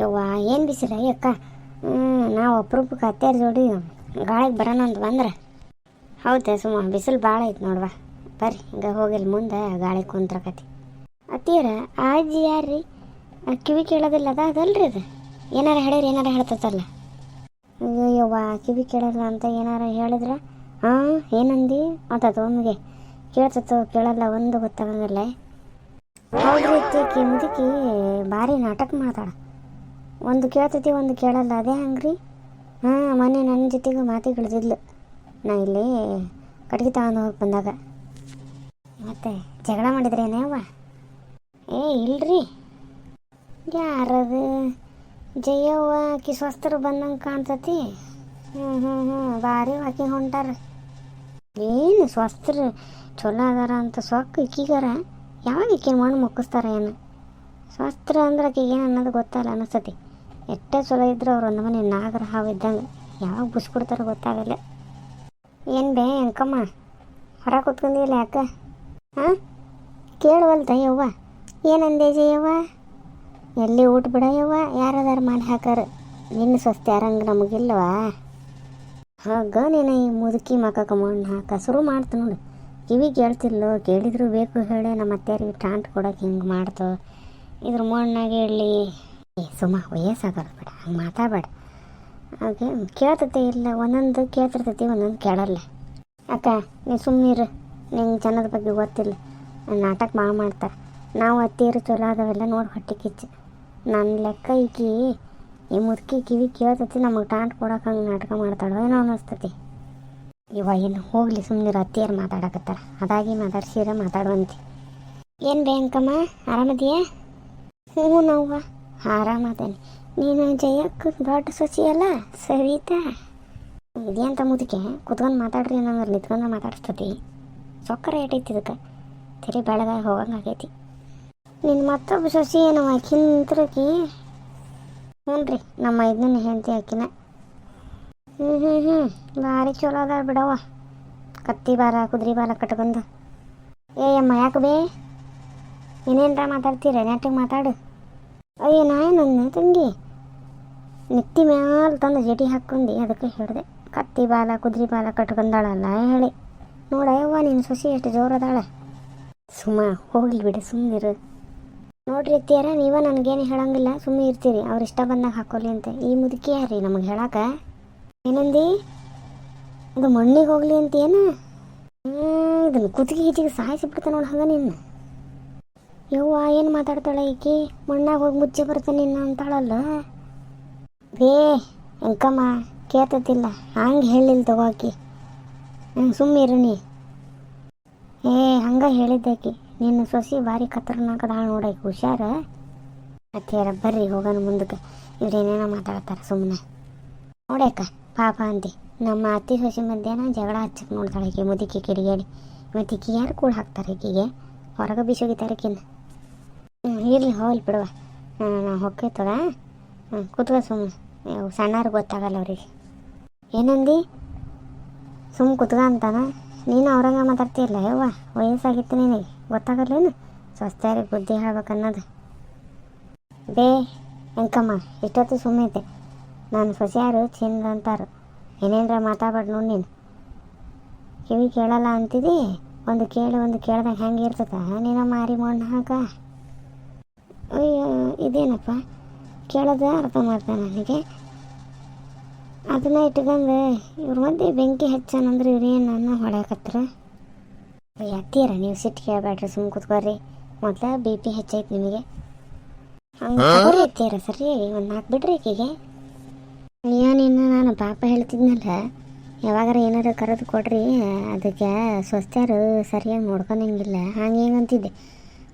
ಯವ್ವ, ಏನು ಅಯ್ಯಕ್ಕ ಅಕ್ಕ ನಾವು ಅಪರೂಪಕ್ಕೆ ಅತ್ತೆಯರ ಜೋಡಿ ಗಾಳಿಗೆ ಬರೋಣ ಅಂತ ಬಂದ್ರೆ. ಹೌದಾ ಸುಮ್ಮ ಬಿಸಿಲು ಭಾಳ ಐತೆ ನೋಡ್ವಾ. ಬರ್ರಿ, ಹಿಂಗೆ ಹೋಗಿಲ್ಲ ಮುಂದೆ ಗಾಳಿ ಕುಂತ್ರಕತಿ ಅತ್ತೀರ ಅಜ್ಜಿ ಯಾರ್ರಿ? ಕಿವಿ ಕೇಳೋದಿಲ್ಲ, ಅದ, ಅದಲ್ರಿ ಅದು. ಏನಾರ ಹೇಳಿರಿ ಏನಾರ ಹೇಳ್ತತಲ್ಲ. ಅಯ್ಯೋಯ್ಯವ್ವ ಯವ್ವ, ಕಿವಿ ಕೇಳಲ್ಲ ಅಂತ ಏನಾರ ಹೇಳಿದ್ರೆ? ಹಾಂ ಏನಂದಿ? ಅಂತ ಒಮ್ಮಿಗೆ ಕೇಳ್ತತೋ, ಕೇಳಲ್ಲ, ಒಂದು ಗೊತ್ತಾಗಂಗಿಲ್ಲ. ಹೌದ್ರಿ ಮುದುಕಿ ಭಾರಿ ನಾಟಕ ಮಾತಾಡ ಒಂದು ಕೇಳ್ತೈತಿ, ಒಂದು ಕೇಳಲ್ಲ. ಅದೇ ಹಂಗ್ರಿ? ಹಾಂ, ಮೊನ್ನೆ ನನ್ನ ಜೊತೆಗೂ ಮಾತಿಗಿಳಿದಿದ್ಲು ನಾ ಇಲ್ಲಿ ಕಟ್ಗೆ ತಗೊಂಡು ಹೋಗಿ ಬಂದಾಗ. ಮತ್ತೆ ಜಗಳ ಮಾಡಿದ್ರೇನೇ ಅವ್ವ? ಏ, ಇಲ್ರಿ. ಯಾರದು? ಜಯವ್ವ, ಆಕಿ ಸ್ವಸ್ಥರು ಬಂದಂಗೆ ಕಾಣ್ತತಿ. ಹ್ಞೂ ಹ್ಞೂ ಹ್ಞೂ ಭಾರಿ ವಾಕಿಂಗ್ ಹೊಂಟಾರ. ಏನು ಸ್ವಸ್ಥರು? ಚಲೋ ಅದಾರ ಅಂತ ಸೊಕ್ಕ ಇಕ್ಕಿಗಾರ. ಯಾವಾಗ ಇಕ್ಕಿನ ಮಣ್ಣು ಮುಕ್ಕಿಸ್ತಾರ ಏನು? ಸ್ವಸ್ತ್ರ ಅಂದ್ರೆ ಆಕಿಗೆ ಏನು ಅನ್ನೋದು ಗೊತ್ತಲ್ಲ ಅನಿಸ್ತತಿ. ಎಷ್ಟೇ ಚಲೋ ಇದ್ರು ಅವ್ರು ಒಂದು ಮನೆ ನಾಗರ ಹಾವು ಇದ್ದಂಗೆ ಯಾವಾಗ ಬುಸ್ಕೊಡ್ತಾರೋ ಗೊತ್ತಾಗಲ್ಲ. ಏನು ಬೇ ಅಂಕಮ್ಮ? ಹೊರ ಕೂತ್ಕೊಂಡಿಲ್ಲ ಯಾಕ? ಹಾಂ? ಕೇಳುವಲ್ತ ಯವ್ವ? ಏನಂದೆ ಯವ್ವ? ಎಲ್ಲಿ ಊಟ ಬಿಡ ಯವ್ವ? ಯಾರದಾರ ಮಾಡಿ ಹಾಕಾರ. ನಿನ್ನ ಸ್ವಸ್ಥ ಯಾರಂಗೆ ನಮಗಿಲ್ಲವಾ ಹಾಗ ನೀನು ಈ ಮುದುಕಿ ಮಕ್ಕ ಮಣ್ಣು ಹಾಕ. ಶುರು ಮಾಡ್ತು ನೋಡು. ಕಿವಿ ಕೇಳ್ತಿಲ್ಲೋ ಕೇಳಿದ್ರು ಬೇಕು ಹೇಳಿ. ನಮ್ಮ ಅತ್ತೆಯರಿಗೆ ಟಾಂಟ್ ಕೊಡೋಕೆ ಹಿಂಗೆ ಮಾಡ್ತು. ಇದ್ರ ಮಣ್ಣಾಗೆ ಇರಲಿ. ಏ ಸುಮ್ಮ ವಯಸ್ಸಾಗೋದು ಬೇಡ, ಹಂಗೆ ಮಾತಾಡಬೇಡ. ಹಾಗೆ ಕೇಳ್ತತೆ ಇಲ್ಲ, ಒಂದೊಂದು ಕೇಳ್ತಿರ್ತೈತಿ, ಒಂದೊಂದು ಕೇಳಲ್ಲ. ಅಕ್ಕ ನೀ ಸುಮ್ಮನಿರು ನಿಂಗೆ ಜನದ ಬಗ್ಗೆ ಗೊತ್ತಿಲ್ಲ. ನಾಟಕ ಭಾಳ ಮಾಡ್ತಾರೆ. ನಾವು ಅತ್ತೀರು ಚಲೋ ಅದಾವೆಲ್ಲ ನೋಡಿ ಹೊಟ್ಟೆ ಕಿಚ್ಚು. ನನ್ನ ಲೆಕ್ಕ ಈಕಿ ಈ ಮುದುಕಿ ಕಿವಿ ಕೇಳ್ತೈತಿ, ನಮಗೆ ಟಾಂಟ್ ಕೊಡೋಕೆ ಹಂಗೆ ನಾಟಕ ಮಾಡ್ತಾಳೋ ಏನೋ ಅನ್ನಿಸ್ತತಿ. ಇವ ಏನು ಹೋಗಲಿ ಸುಮ್ಮನಿರು ಅತ್ತಿಯರು ಮಾತಾಡಕತ್ತಾರ. ಅದಾಗಿ ಮಾತಾಡ್ಸಿರ ಮಾತಾಡುವಂತೆ. ಏನು ಬೇಕಮ್ಮ ಆರಾಮದಿಯಾ? ಹ್ಞೂ ನೋವ್ವ. ಆರಾಮದೇನೆ ನೀನು ಜಯಕ್ಕ ದೊಡ್ಡ ಸೊಸಿ ಅಲ್ಲ? ಸವಿತಾ? ಇದೇಂತ ಮುದುಕೆ, ಕುತ್ಕೊಂಡು ಮಾತಾಡ್ರಿ ಅನ್ನಂದ್ರೆ ನಿಂತ್ಕೊಂಡು ಸೊಕ್ಕ ರೇಟ್ ಐತಿ ಇದಕ್ಕೆ. ತಿರಿ ಬೆಳಗಾಗಿ ಹೋಗಂಗೆ ಆಗೈತಿ. ನಿನ್ನ ಮತ್ತೊಬ್ಬ ಸೊಸಿ ಏನು ಆಕಿಂತ್ರಕಿ ಹ್ಞೂ ರೀ ನಮ್ಮ ಇದನ್ನ ಹೆಂಡತಿ ಆಕಿನ. ಹ್ಞೂ ಹ್ಞೂ ಹ್ಞೂ ಭಾರಿ ಚಲೋ ಅದ ಬಿಡವ ಕತ್ತಿ ಬಾಲ, ಕುದುರೆ ಬಾಲ ಕಟ್ಕೊಂಡು. ಏ ಅಮ್ಮ, ಯಾಕೆ ಬೇ? ಏನೇನ್ರ ಮಾತಾಡ್ತೀರ? ನೆಟ್ಟಿಗೆ ಮಾತಾಡು. ಅಯ್ಯ ನಾಯನನ್ನ ತಂಗಿ. ನೆತ್ತಿ ಮ್ಯಾಲ ತಂದು ಜಟಿ ಹಾಕ್ಕೊಂಡಿ, ಅದಕ್ಕೆ ಹೇಳಿದೆ. ಕತ್ತಿ ಬಾಲ, ಕುದುರೆ ಬಾಲ ಕಟ್ಕೊಂಡಾಳಲ್ಲ, ಹೇಳಿ. ನೋಡಯ್ಯವ್ವ ನಿನ್ನ ಸೊಸಿ ಎಷ್ಟು ಜೋರದಾಳ. ಸುಮ್ಮ ಹೋಗ್ಲಿ ಬಿಡು ಸುಮ್ಮನಿರು ನೋಡ್ರಿ ಇರ್ತೀಯಾರ ನೀವ ನನಗೇನು ಹೇಳಂಗಿಲ್ಲ ಸುಮ್ಮನೆ ಇರ್ತೀರಿ. ಅವ್ರು ಇಷ್ಟ ಬಂದಾಗ ಹಾಕೋಲಿ ಅಂತ. ಈ ಮುದುಕಿ ಯಾರೀ ನಮಗೆ ಹೇಳಾಕ? ಏನಂದಿ? ಇದು ಮಣ್ಣಿಗೆ ಹೋಗ್ಲಿ ಅಂತ ಏನು ಇದನ್ನು ಕುತ್ತಿಗೆ ಗೀಚಿಗೆ ಸಾಯಿಸಿಬಿಡ್ತಾನೆ ನೋಡಿ ಹಂಗ ನಿನ್ನ. ಯವ್ವ, ಏನು ಮಾತಾಡ್ತಾಳೆ ಈಕಿ? ಮಣ್ಣಾಗ ಹೋಗಿ ಮುಚ್ಚಿ ಬರ್ತಾನೆ ನಿನ್ನ ಅಂತಾಳಲ್ಲ? ಬೇ, ಅಂಕಮ್ಮ, ಕೇಳ್ತತಿಲ್ಲ. ಹಂಗೆ ಹೇಳಿಲ್ಲ ತಗೋಕಿ ಹಂಗೆ ಸುಮ್ಮನಿರು ನೀ. ಏ, ಹಂಗೆ ಹೇಳಿದ್ದಾಕಿ ನಿನ್ನ ಸೊಸಿ ಭಾರಿ ಖತರ್ನಾಕದಾಳ ನೋಡಕ್ಕೆ ಹುಷಾರ? ಅತ್ತಿಯರ ಬರ್ರಿ, ಹೋಗೋಣ ಮುಂದಕ್ಕೆ. ಇವ್ರೇನೇನೋ ಮಾತಾಡ್ತಾರೆ ಸುಮ್ಮನೆ ನೋಡ್ಯಾಕ ಪಾಪ ಅಂತಿ ನಮ್ಮ ಅತ್ತಿ ಸೊಸಿ ಮಧ್ಯಾಹ್ನ ಜಗಳ ಹಚ್ಚಕ್ಕೆ ನೋಡ್ತಾಳೆ ಈಕೆ, ಮುದುಕಿ ಕಿಡಿಗೇಡಿ. ಮತ್ತು ಯಾರು ಕೂಡ ಹಾಕ್ತಾರೆ ಈಕೆಗೆ? ಹೊರಗೆ ಬಿಸೋಗಿತಾರೆ ಈಕಿನ ಇರಲಿ, ಹೋಗ್ಲಿ ಬಿಡುವ. ನಾವು ಹೊಕ್ಕೈತದ? ಹ್ಞೂ ಕೂತ್ಕೋ ಸುಮ್ಮನೆ ಸಣ್ಣವ್ರಿಗೆ ಗೊತ್ತಾಗಲ್ಲ ಅವ್ರಿಗೆ. ಏನಂದಿ? ಸುಮ್ಮ ಕುತ್ಕ ಅಂತಾನ? ನೀನು ಅವ್ರಂಗ ಮಾತಾಡ್ತೀಯಲ್ಲ, ಯವ್ವ? ವಯಸ್ಸಾಗಿತ್ತು ನಿನಗೆ. ಗೊತ್ತಾಗಲ್ಲೇನು ಸ್ವಸ್ಥರಿಗೆ ಬುದ್ಧಿ ಹೇಳ್ಬೇಕನ್ನೋದು. ಬೇ ಅಂಕಮ್ಮ ಇಷ್ಟೊತ್ತು ಸುಮ್ಮೈತೆ ನಾನು ಸೊಸೆಯಾರು ಚಿಂದ ಅಂತಾರು. ಏನೇನ್ರ ಮಾತಾಡ್ಬೇಡ ನೋಡಿ ನೀನು. ಕಿವಿ ಕೇಳಲ್ಲ ಅಂತಿದಿ? ಒಂದು ಕೇಳಿ, ಒಂದು ಕೇಳ್ದಾಗ ಹೆಂಗೆ ಇರ್ತದ? ನೀನು ಮಾರಿ ಮಣ್ಣು ಹಾಕ. ಅಯ್ಯೋ ಇದೇನಪ್ಪ? ಕೇಳೋದು ಅರ್ಥ ಮಾಡ್ತಾನೆ ನನಗೆ. ಅದನ್ನ ಇಟ್ಕೊಂಡು ಇವ್ರ ಮಧ್ಯೆ ಬೆಂಕಿ ಹಚ್ಚಾನಂದ್ರೆ ಇವ್ರೇನು ನನ್ನ ಹೊಡ್ಯಾಕತ್ರ ಅತ್ತೀರ ನೀವು ಸಿಟ್ಟು ಕೇಳಬೇಡ್ರಿ ಸುಮ್ಮ ಕೂತ್ಕೋರಿ ಮೊದಲ ಬಿ ಪಿ ಹೆಚ್ಚೈತೆ ನಿಮಗೆ. ಹಂಗೆ ಹತ್ತೀರ ಸರಿ ಒಂದು ನಾಲ್ಕು ಬಿಡ್ರಿ ಈಕೆಗೆ. ಅಯ್ಯೋ ನಿನ್ನ ನಾನು ಪಾಪ ಹೇಳ್ತಿದ್ನಲ್ಲ ಯಾವಾಗಾರ ಏನಾರ ಕರೆದು ಕೊಡ್ರಿ ಅದಕ್ಕೆ ಸ್ವಸ್ಥರು ಸರಿಯಾಗಿ ನೋಡ್ಕೊಂಡಂಗಿಲ್ಲ. ಹಂಗೆ ಹಿಂಗೆ ಅಂತಿದ್ದೆ.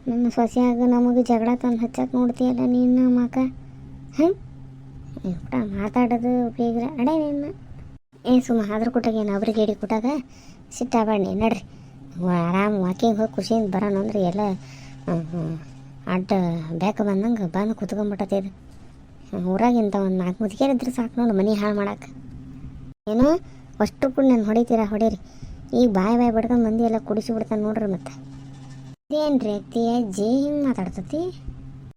ನನ್ನ ಸೊಸೆಯಾಗ ನಮಗೆ ಜಗಳ ತಂದು ಹಚ್ಚಕ್ಕೆ ನೋಡ್ತೀಯಲ್ಲ ನೀನು ಮಕ ಹಾಂ? ಊಟ ಮಾತಾಡೋದು ಬೀಗ್ರ. ಅಡೇ ನಿನ್ನ. ಏ, ಸುಮ್ಮ ಆದ್ರೂ ಕೊಟ್ಟಾಗ ಏನು ಅವ್ರಿಗೆ ಹೇಳಿ ಕುಟಾಗ? ಸಿಟ್ಟಾಬಣ್ಣಿ ನಡ್ರಿ. ಆರಾಮ್ ವಾಕಿಂಗ್ ಹೋಗಿ ಖುಷಿಯಿಂದ ಬರೋಣ ಅಂದ್ರೆ ಎಲ್ಲ ಅಡ್ಡ ಬೇಕ ಬಂದಂಗೆ ಬಂದು ಕುತ್ಕೊಂಡ್ಬಿಟ್ಟತಿದು ಊರಾಗಿಂತ ಒಂದು ನಾಲ್ಕು ಮುದುಕಿಯರ್ ಇದ್ರೆ ಸಾಕು ನೋಡು ಮನೆ ಹಾಳು ಮಾಡಕ್ಕೆ ಏನೋ, ಅಷ್ಟು ಕೂಡ ನಾನು ಹೊಡಿತೀರಾ, ಹೊಡೀರಿ. ಈಗ ಬಾಯಿ ಬಾಯಿ ಬಡ್ಕೊಂಡು ಮಂದಿ ಎಲ್ಲ ಕುಡಿಸಿ ಬಿಡ್ತಾನೆ ನೋಡ್ರಿ ಮತ್ತೆ. ರೀ ಅತ್ತಿ, ಅಜ್ಜಿ, ಹಿಂಗೆ ಮಾತಾಡ್ತತಿ?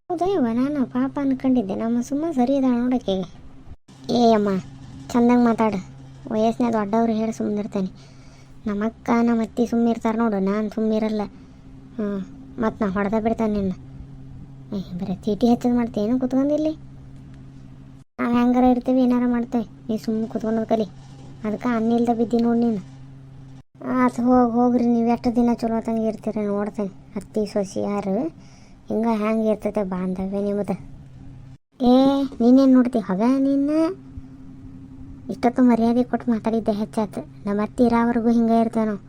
ಹೌದಯ್ಯವ್ವ ನಾನು ಪಾಪ ಅನ್ಕೊಂಡಿದ್ದೆ. ನಮ್ಮ ಸುಮ್ಮ ಸರಿ ಇದಾಳ ನೋಡಕ್ಕೆ. ಏ ಅಮ್ಮ, ಚಂದಂಗೆ ಮಾತಾಡು. ವಯಸ್ಸಿನ ದೊಡ್ಡವ್ರು ಹೇಳಿ ಸುಮ್ಮನಿರ್ತೇನೆ ನಮ್ಮ ಅಕ್ಕ, ನಮ್ಮ ಅತ್ತಿ ಸುಮ್ಮಿರ್ತಾರೆ ನೋಡು. ನಾನು ಸುಮ್ಮಿರಲ್ಲ ಹ್ಞೂ ಮತ್ತು ನಾ ಹೊಡೆದ ಬಿಡ್ತಾನೆ ನಿನ್ನ. ಏ, ಬರೀ ಚೀಟಿ ಹಚ್ಚೋದು ಮಾಡ್ತೇನು ಕುತ್ಕೊಂಡಿಲ್ಲಿ ನಾವು ಹೆಂಗಾರ ಇರ್ತೀವಿ, ಏನಾರ ಮಾಡ್ತೇವೆ. ನೀ ಸುಮ್ಮನೆ ಕುತ್ಕೊಂಡು ಕಲಿ ಅದಕ್ಕೆ ಅನ್ನಿಲ್ದ ಬಿದ್ದಿ ನೋಡಿ ನೀನು. ಆತು ಹೋಗಿ ಹೋಗ್ರಿ, ನೀವು ಎಷ್ಟು ದಿನ ಚಲೋ ತಂಗೆ ಇರ್ತೀರಿ ನೋಡ್ತೇನೆ ಅತ್ತಿ, ಸೊಸಿ ಯಾರು? ಹಿಂಗೆ ಹ್ಯಾಂಗೆ ಇರ್ತೈತೆ ಬಾಂಧವ್ಯ ನಿಮ್ಮದು ಏ, ನೀನೇನು ನೋಡ್ತಿ, ಹಗ ನಿನ್ನ? ಇಷ್ಟೊತ್ತು ಮರ್ಯಾದೆ ಕೊಟ್ಟು ಮಾತಾಡಿದ್ದೆ ಹೆಚ್ಚಾತ. ನಮ್ಮ ಅತ್ತಿ ಇರೋವರೆಗೂ ಹಿಂಗೆ ಇರ್ತೇವೆ ನಾವು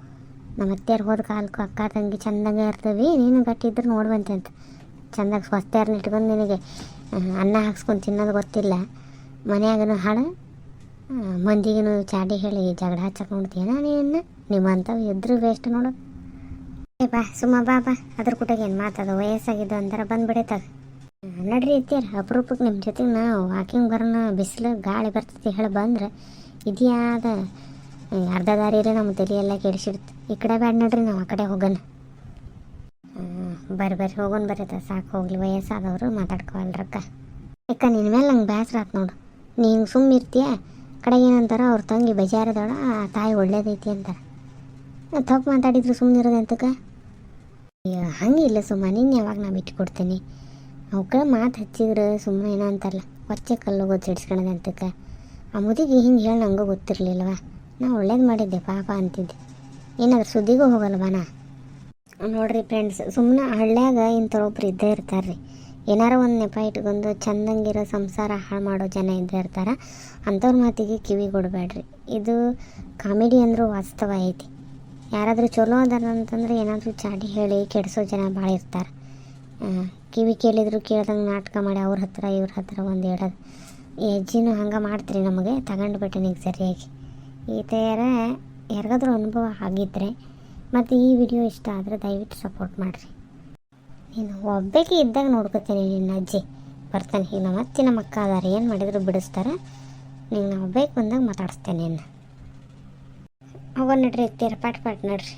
ನಮ್ಮ ಅತ್ತೆಯರು ಹೋದ ಕಾಲಕ್ಕೂ ಅಕ್ಕ ತಂಗಿ ಚಂದಂಗೆ ಇರ್ತೀವಿ, ನೀನು ಗಟ್ಟಿದ್ರೆ ನೋಡುವಂತೆ ಅಂತ. ಚಂದಾಗಿ ಸ್ವಸ್ಥೆಯರ್ನ ಇಟ್ಕೊಂಡು ನಿನಗೆ ಅನ್ನ ಹಾಕ್ಸ್ಕೊಂಡು ತಿನ್ನೋದು ಗೊತ್ತಿಲ್ಲ. ಮನ್ಯಾಗನು ಹಾಳು. ಮಂದಿಗೂ ಚಾಡಿ ಹೇಳಿ ಜಗಳ ಹಚ್ಚಕ್ಕೆ ನೋಡ್ತೀಯ ನೀನು? ನಿಮ್ಮಂಥವು ಇದ್ರೂ ವೇಸ್ಟ್ ನೋಡು. ಏ ಬಾ, ಸುಮ್ಮ ಬಾ ಬಾ. ಅದ್ರ ಕೂಟಾಗ ಏನು ಮಾತದ ವಯಸ್ಸಾಗಿದ್ದು ಅಂದ್ರೆ ಬಂದ್ಬಿಡೈತದ ನಡ್ರಿ ಇತ್ತೀರ ಅಪರೂಪಕ್ಕೆ ನಿಮ್ಮ ಜೊತೆಗೆ ನಾವು ವಾಕಿಂಗ್ ಬರೋಣ. ಬಿಸಿಲು, ಗಾಳಿ ಬರ್ತೈತಿ ಹೇಳಿ ಬಂದ್ರೆ ಇದ್ಯಾದ ಅರ್ಧ ದಾರಿಯಲ್ಲೇ ನಮ್ಮ ತಲೆಯೆಲ್ಲ ಕೆಡಿಸಿಡ್ತು ಈ ಕಡೆ ಬ್ಯಾಡ ನಡ್ರಿ, ನಾವು ಆ ಕಡೆ ಹೋಗೋಣ. ಬರ್ರಿ ಬರ್ರಿ. ಹೋಗೋಣ ಬರೈತ ಸಾಕು, ಹೋಗ್ಲಿ. ವಯಸ್ಸಾದವರು ಮಾತಾಡ್ಕೋವಲ್ರಕ್ಕ ಯಾಕ ನಿನ್ನ ಮೇಲೆ ನಂಗೆ ಬೇಸರ ಆತು ನೋಡು. ನೀನು ಸುಮ್ಮ ಇರ್ತೀಯ ಕಡೆ ಏನಂತಾರ ಅವ್ರ ತಂಗಿ ಬೇಜಾರದವಳ ತಾಯಿ ಒಳ್ಳೇದೈತಿ ಅಂತಾರೆ. ತಪ್ಪು ಮಾತಾಡಿದ್ರು ಸುಮ್ಮನೆ ಇರೋದು ಅಂತಕ್ಕ? ಹಂಗಿಲ್ಲ ಸುಮ್ಮ, ನಿನ್ನ ಯಾವಾಗ ನಾ ಬಿಟ್ಟು ಕೊಡ್ತೀನಿ? ಅವಕ್ಕ ಮಾತು ಹಚ್ಚಿದ್ರೆ ಸುಮ್ಮನೆ ಏನೋ ಅಂತಾರಲ್ಲ ಒಚ್ಚೆ ಕಲ್ಲು ಗೊತ್ತು ಸಿಡ್ಸ್ಕೊಳೋದು ಅಂತಕ ಆ ಮುದಿಗೆ ಹಿಂಗೆ ಹೇಳಿ ನಂಗೂ ಗೊತ್ತಿರಲಿಲ್ಲವ? ನಾ ಒಳ್ಳೇದು ಮಾಡಿದ್ದೆ, ಪಾಪ ಅಂತಿದ್ದೆ. ಏನಾದ್ರು ಸುದ್ದಿಗೂ ಹೋಗಲ್ವ ನಾ? ನೋಡ್ರಿ ಫ್ರೆಂಡ್ಸ್ ಸುಮ್ಮನೆ ಹಳ್ಳ್ಯಾಗ ಇಂಥವ್ರೊಬ್ರು ಇದ್ದೇ ಇರ್ತಾರೆ ರೀ ಏನಾರು ಒಂದು ನೆಪ ಇಟ್ಕೊಂಡು ಚಂದಂಗಿರೋ ಸಂಸಾರ ಹಾಳು ಮಾಡೋ ಜನ ಇದ್ದೇ ಇರ್ತಾರ, ಅಂಥವ್ರ ಮಾತಿಗೆ ಕಿವಿ ಕೊಡಬೇಡ್ರಿ. ಇದು ಕಾಮಿಡಿ ಅಂದರೂ ವಾಸ್ತವ ಐತಿ. ಯಾರಾದರೂ ಚಲೋ ಅದಾರ ಅಂತಂದ್ರೆ ಏನಾದರೂ ಚಾಡಿ ಹೇಳಿ ಕೆಡಿಸೋ ಜನ ಭಾಳ ಇರ್ತಾರೆ. ಕಿವಿ ಕೇಳಿದ್ರು ಕೇಳ್ದಂಗೆ ನಾಟಕ ಮಾಡಿ ಅವ್ರ ಹತ್ರ ಇವ್ರ ಹತ್ರ ಒಂದು ಹೇಳೋದು ಈ ಅಜ್ಜಿನೂ ಹಂಗೆ ಮಾಡ್ತೀರಿ ನಮಗೆ, ತಗೊಂಡು ಬಿಟ್ಟೆ ಸರಿಯಾಗಿ. ಈ ಥರ ಯಾರಿಗಾದ್ರೂ ಅನುಭವ ಆಗಿದ್ದರೆ ಮತ್ತು ಈ ವಿಡಿಯೋ ಇಷ್ಟ ಆದರೆ ದಯವಿಟ್ಟು ಸಪೋರ್ಟ್ ಮಾಡಿರಿ. ನೀನು ಒಬ್ಬಕ್ಕೆ ಇದ್ದಾಗ ನೋಡ್ಕೊತೀನಿ ನಿನ್ನ ಅಜ್ಜಿ. ಬರ್ತಾನೆ. ಈಗ ನಮ್ಮ ಅತ್ತಿನ ನಮ್ಮ ಅದಾರ. ಏನು ಮಾಡಿದ್ರು ಬಿಡಿಸ್ತಾರೆ? ನೀನು ನಾ ಒಬ್ಬಾಕಿ ಬಂದಾಗ ಮಾತಾಡಿಸ್ತೇನೆ ನಿನ್ನ. ಹೋಗೋ ನಡ್ರಿ, ಇರ್ತೀರ ಪಾಟ್ ಪಾಟ್ ನಡ್ರಿ.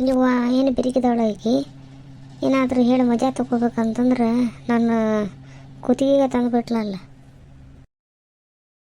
ನೀವು ಏನು ಬಿರಿಕಿದವಳ ಈಕಿ? ಏನಾದರೂ ಹೇಳಿ, ಮಜಾ ತಗೋಬೇಕಂತಂದ್ರೆ ನನ್ನ ಕುತ್ತಿಗೆಗೆ ತಂದು ಬಿಟ್ಲಲ್ಲ